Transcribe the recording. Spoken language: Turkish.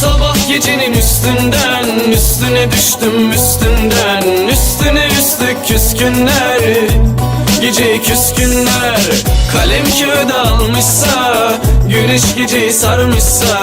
Sabah gecenin üstünden Üstüne düştüm üstünden. Üstüne üstlük küskünler Gece küskünler. Kalem kağıda almışsa Güneş geceyi sarmışsa